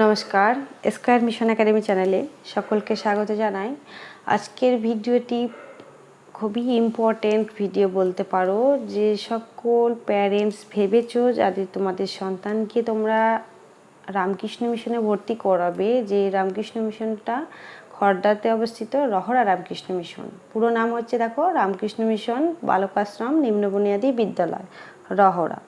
নমস্কার square mission academy চ্যানেলে সকলকে স্বাগত জানাই। আজকের ভিডিওটি খুবই ইম্পর্টেন্ট ভিডিও বলতে পারো, যে সকল প্যারেন্টস ভেবেছো যাদের তোমাদের সন্তানকে তোমরা রামকৃষ্ণ মিশনে ভর্তি করাবে, যে রামকৃষ্ণ মিশনটা খড়দাতে অবস্থিত রহরা রামকৃষ্ণ মিশন পুরো নাম হচ্ছে দেখো, রামকৃষ্ণ মিশন বালকাশ্রম নিম্ন বুনিয়াদী বিদ্যালয় রহরা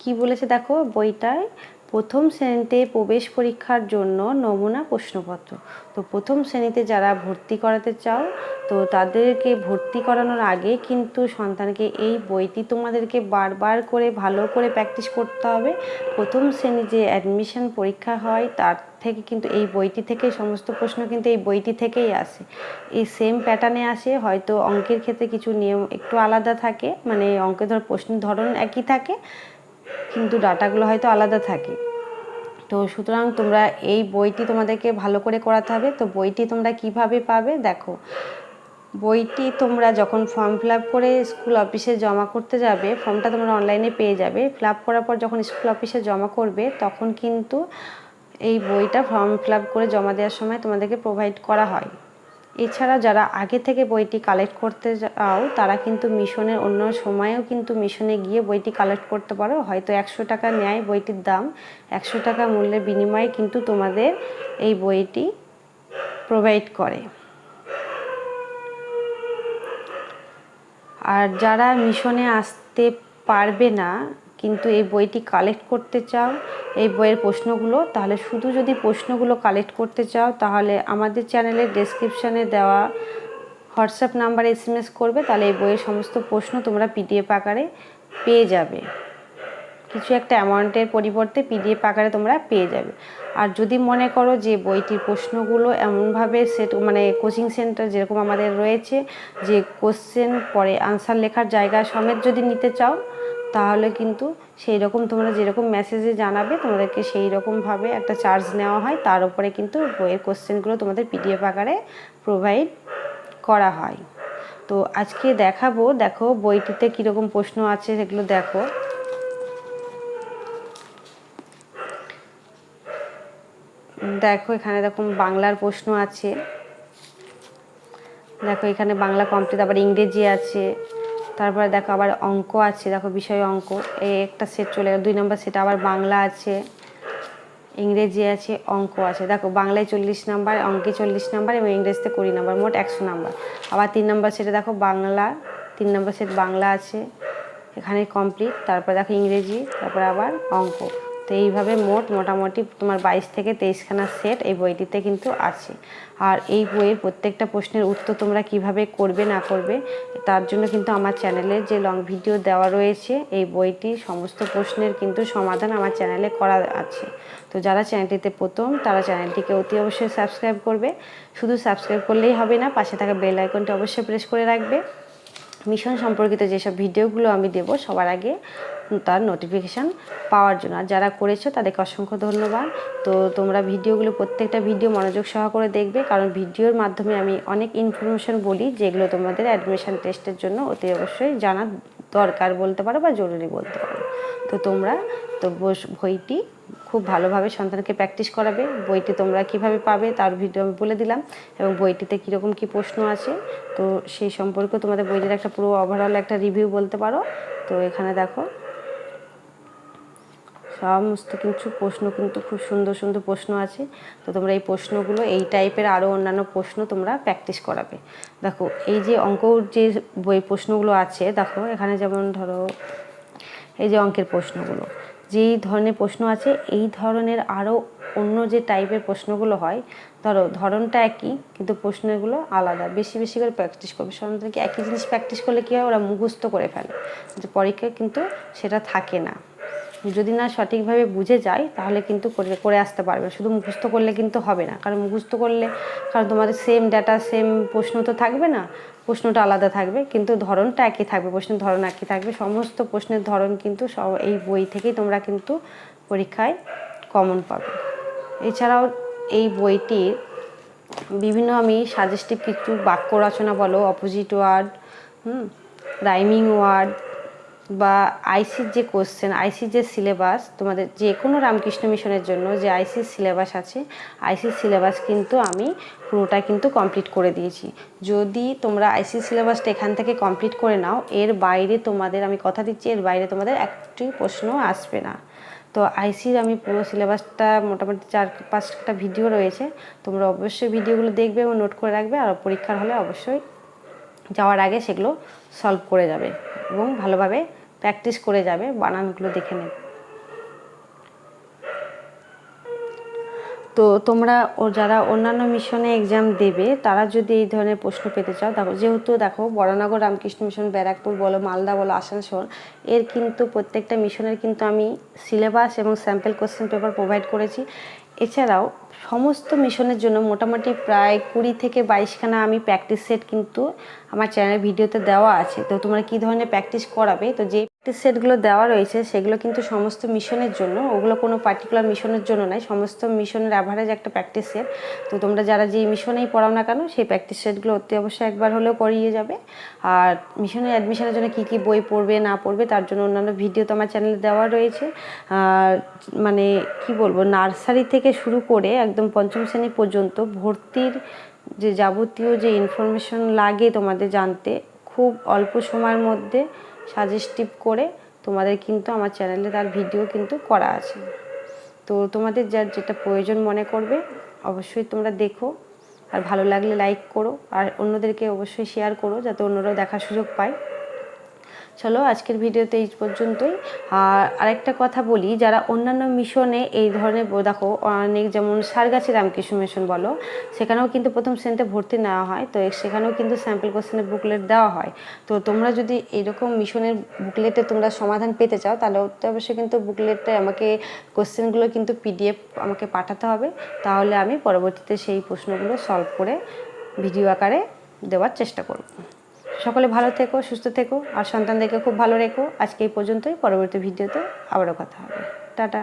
কি বলেছে দেখো বইটায়? প্রথম শ্রেণীতে প্রবেশ পরীক্ষার জন্য নমুনা প্রশ্নপত্র। তো প্রথম শ্রেণীতে যারা ভর্তি করাতে চাও, তো তাদেরকে ভর্তি করানোর আগে কিন্তু সন্তানকে এই বইটি তোমাদেরকে বারবার করে ভালো করে প্র্যাকটিস করতে হবে। প্রথম শ্রেণি যে অ্যাডমিশন পরীক্ষা হয়, তার থেকে কিন্তু এই বইটি থেকে, সমস্ত প্রশ্ন কিন্তু এই বইটি থেকেই আসে। এই সেম প্যাটার্নে আসে, হয়তো অঙ্কের ক্ষেত্রে কিছু নিয়ম একটু আলাদা থাকে মানে অঙ্কের ধর প্রশ্নের ধরন একই থাকে, কিন্তু ডাটাগুলো হয়তো আলাদা থাকে। তো সুতরাং তোমরা এই বইটি তোমাদেরকে ভালো করে করাতে হবে। তো বইটি তোমরা কীভাবে পাবে দেখো। বইটি তোমরা যখন ফর্ম ফিল করে স্কুল অফিসে জমা করতে যাবে ফর্মটা তোমরা অনলাইনে পেয়ে যাবে। ফিল করার পর যখন স্কুল অফিসে জমা করবে, তখন কিন্তু এই বইটা ফর্ম ফিল করে জমা দেওয়ার সময় তোমাদেরকে প্রোভাইড করা হয়। এছাড়া যারা আগে থেকে বইটি কালেক্ট করতে যাও, তারা কিন্তু মিশনের অন্য সময়েও কিন্তু মিশনে গিয়ে বইটি কালেক্ট করতে পারো। হয়তো একশো টাকা নেয় বইটির দাম, একশো টাকা মূল্যের বিনিময়ে কিন্তু তোমাদের এই বইটি প্রোভাইড করে। আর যারা মিশনে আসতে পারবে না কিন্তু এই বইটি কালেক্ট করতে চাও, এই বইয়ের প্রশ্নগুলো, তাহলে শুধু যদি প্রশ্নগুলো কালেক্ট করতে চাও, তাহলে আমাদের চ্যানেলের ডেসক্রিপশানে দেওয়া হোয়াটসঅ্যাপ নাম্বারে এস করবে, তাহলে এই বইয়ের সমস্ত প্রশ্ন তোমরা পিডিএফ আকারে পেয়ে যাবে। কিছু একটা অ্যামাউন্টের পরিবর্তে পিডিএফ আকারে তোমরা পেয়ে যাবে। আর যদি মনে করো যে বইটির প্রশ্নগুলো এমনভাবে সেট মানে কোচিং সেন্টার যেরকম আমাদের রয়েছে, যে কোশ্চেন পরে আনসার লেখার জায়গা সমেত যদি নিতে চাও তাহলে কিন্তু সেই রকম তোমরা যেরকম মেসেজে জানাবে, তোমাদেরকে সেই রকমভাবে একটা চার্জ নেওয়া হয়। তার উপরে কিন্তু বইয়ের কোশ্চেনগুলো তোমাদের পিডিএফ আকারে প্রোভাইড করা হয়। তো আজকে দেখাবো, দেখো বইটিতে কীরকম প্রশ্ন আছে, সেগুলো দেখো। দেখো এখানে দেখো বাংলার প্রশ্ন আছে। দেখো এখানে বাংলা কমপ্লিট আবার ইংরেজি আছে। তারপরে দেখো আবার অঙ্ক আছে, দেখো বিষয় অঙ্ক। এই একটা সেট চলে গেল, দুই নম্বর সেট আবার বাংলা আছে, ইংরেজি আছে, অঙ্ক আছে। দেখো বাংলায় চল্লিশ নাম্বার, অঙ্কে চল্লিশ নাম্বার এবং ইংরেজিতে কুড়ি নাম্বার, মোট একশো নাম্বার। আবার তিন নম্বর সেটে দেখো বাংলা, তিন নম্বর সেট বাংলা আছে এখানে কমপ্লিট তারপর দেখো ইংরেজি, তারপর আবার অঙ্ক। তো এইভাবে মোট মোটামুটি তোমার বাইশ থেকে তেইশখানা সেট এই বইটিতে কিন্তু আছে। আর এই বইয়ের প্রত্যেকটা প্রশ্নের উত্তর তোমরা কীভাবে করবে, না করবে, তার জন্য কিন্তু আমার চ্যানেলে যে লং ভিডিও দেওয়া রয়েছে, এই বইটি সমস্ত প্রশ্নের কিন্তু সমাধান আমার চ্যানেলে করা আছে। তো যারা চ্যানেলটিতে প্রথম, তারা চ্যানেলটিকে অতি অবশ্যই সাবস্ক্রাইব করবে। শুধু সাবস্ক্রাইব করলেই হবে না, পাশে থাকা বেল আইকনটি অবশ্যই প্রেস করে রাখবে। মিশন সম্পর্কিত যেসব ভিডিওগুলো আমি দেব, সবার আগে তার নোটিফিকেশান পাওয়ার জন্য। আর যারা করেছ, তাদেরকে অসংখ্য ধন্যবাদ। তো তোমরা ভিডিওগুলো, প্রত্যেকটা ভিডিও মনোযোগ সহকারে দেখবে, কারণ ভিডিওর মাধ্যমে আমি অনেক ইনফরমেশন বলি, যেগুলো তোমাদের অ্যাডমিশান টেস্টের জন্য অতি অবশ্যই জানা দরকার বলতে পারো বা জরুরি বলতে পারো। তো তোমরা, তো বইটি খুব ভালোভাবে সন্তানকে প্র্যাকটিস করাবে। বইটি তোমরা কীভাবে পাবে তার ভিডিও আমি বলে দিলাম এবং বইটিতে কীরকম কী প্রশ্ন আছে। তো সেই সম্পর্কে তোমাদের বইটির একটা পুরো ওভারঅল একটা রিভিউ বলতে পারো। তো এখানে দেখো, সমস্ত কিছু প্রশ্ন কিন্তু খুব সুন্দর সুন্দর প্রশ্ন আছে। তো তোমরা এই প্রশ্নগুলো এই টাইপের আরও অন্যান্য প্রশ্ন তোমরা প্র্যাকটিস করাবে। দেখো, এই যে অঙ্কর যে বই প্রশ্নগুলো আছে, দেখো এখানে যেমন ধরো, এই যে অঙ্কের প্রশ্নগুলো। যেই ধরনের প্রশ্ন আছে, এই ধরনের আরও অন্য যে টাইপের প্রশ্নগুলো হয়, ধরো, ধরনটা একই, কিন্তু প্রশ্নগুলো আলাদা। বেশি বেশি করে প্র্যাকটিস করবে। সন্তানকে একই জিনিস প্র্যাকটিস করলে কী হয়? ওরা মুখস্থ করে ফেলে যে পরীক্ষায় কিন্তু সেটা থাকে না। যদি না সঠিকভাবে বুঝে যায়, তাহলে কিন্তু করে করে আসতে পারবে শুধু মুখস্থ করলে কিন্তু হবে না। কারণ মুখস্থ করলে, কারণ তোমাদের সেম ডাটা সেম প্রশ্ন তো থাকবে না। প্রশ্নটা আলাদা থাকবে। কিন্তু ধরনটা একই থাকবে, প্রশ্নের ধরন একই থাকবে। সমস্ত প্রশ্নের ধরন কিন্তু সব, এই বই থেকেই তোমরা কিন্তু পরীক্ষায় কমন পাবে। এছাড়াও এই বইটির বিভিন্ন আমি সাজেস্টিভ কিছু বাক্য রচনা বলো opposite word hmm rhyming word বা আইসির যে কোশ্চেন আইসির যে সিলেবাস তোমাদের যে কোনো রামকৃষ্ণ মিশনের জন্য যে আইসির সিলেবাস আছে আইসির সিলেবাস কিন্তু আমি পুরোটা কিন্তু কমপ্লিট করে দিয়েছি। যদি তোমরা আইসি সিলেবাসটা এখান থেকে কমপ্লিট করে নাও, এর বাইরে তোমাদের, আমি কথা দিচ্ছি, এর বাইরে তোমাদের একটি প্রশ্ন আসবে না। তো আইসির আমি পুরো সিলেবাসটা মোটামুটি চার পাঁচটা ভিডিও রয়েছে, তোমরা অবশ্যই ভিডিওগুলো দেখবে এবং নোট করে রাখবে, আর পরীক্ষার হলে অবশ্যই যাওয়ার আগে সেগুলো সলভ করে যাবে এবং ভালোভাবে প্র্যাকটিস করে যাবে বানানগুলো দেখে নেবে। তো তোমরা ও যারা অন্যান্য মিশনে এক্সাম দেবে, তারা যদি এই ধরনের প্রশ্ন পেতে চাও, দেখো যেহেতু দেখো বড়নগর রামকৃষ্ণ মিশন ব্যারাকপুর বলো, মালদা বলো, আসানসোল, এর কিন্তু প্রত্যেকটা মিশনের কিন্তু আমি সিলেবাস এবং স্যাম্পল কোশ্চেন পেপার প্রোভাইড করেছি। এছাড়াও সমস্ত মিশনের জন্য মোটামুটি প্রায় কুড়ি থেকে বাইশখানা আমি প্র্যাকটিস সেট কিন্তু আমার চ্যানেল ভিডিওতে দেওয়া আছে। তো তোমরা কী ধরনের প্র্যাকটিস করাবে? তো যে প্র্যাকটিস সেটগুলো দেওয়া রয়েছে, সেগুলো কিন্তু সমস্ত মিশনের জন্য, ওগুলো কোনো পার্টিকুলার মিশনের জন্য নয়, সমস্ত মিশনের অ্যাভারেজ একটা প্র্যাকটিস সেট তো তোমরা যারা যেই মিশনেই পড়াও না কেন, সেই প্র্যাকটিস সেটগুলো অতি অবশ্যই একবার হলেও করিয়ে যাবে। আর মিশনের অ্যাডমিশনের জন্য কী কী বই পড়বে, না পড়বে, তার জন্য অন্যান্য ভিডিও তো আমার চ্যানেলে দেওয়া রয়েছে। আর মানে কি বলব নার্সারি থেকে শুরু করে একদম পঞ্চম শ্রেণি পর্যন্ত ভর্তির যে যাবতীয় যে ইনফরমেশন লাগে তোমাদের জানতে, খুব অল্প সময়ের মধ্যে সাজেস্টিভ করে তোমাদের কিন্তু আমার চ্যানেলে তার ভিডিও কিন্তু করা আছে। তো তোমাদের যার যেটা প্রয়োজন মনে করবে, অবশ্যই তোমরা দেখো। আর ভালো লাগলে লাইক করো। আর অন্যদেরকে অবশ্যই শেয়ার করো যাতে অন্যরাও দেখার সুযোগ পায়। চলো আজকের ভিডিওতে এই পর্যন্তই। আর আরেকটা কথা বলি, যারা অন্যান্য মিশনে এই ধরনের দেখো, অনেক যেমন সারগাছি রামকৃষ্ণ মিশন বলো, সেখানেও কিন্তু প্রথম শ্রেণীতে ভর্তি নেওয়া হয়। তো সেখানেও কিন্তু স্যাম্পল কোশ্চেনের বুকলেট দেওয়া হয়। তো তোমরা যদি এরকম মিশনের বুকলেটে তোমরা সমাধান পেতে চাও, তাহলে অবশ্যই কিন্তু বুকলেটে আমাকে কোশ্চেনগুলো কিন্তু পিডিএফ আমাকে পাঠাতে হবে। তাহলে আমি পরবর্তীতে সেই প্রশ্নগুলো সলভ করে ভিডিও আকারে দেওয়ার চেষ্টা করব। সকলে ভালো থেকো, সুস্থ থেকো, আর সন্তানদেরকে খুব ভালো রেখো। আজকে এই পর্যন্তই, পরবর্তী ভিডিওতে আবারও কথা হবে। টাটা।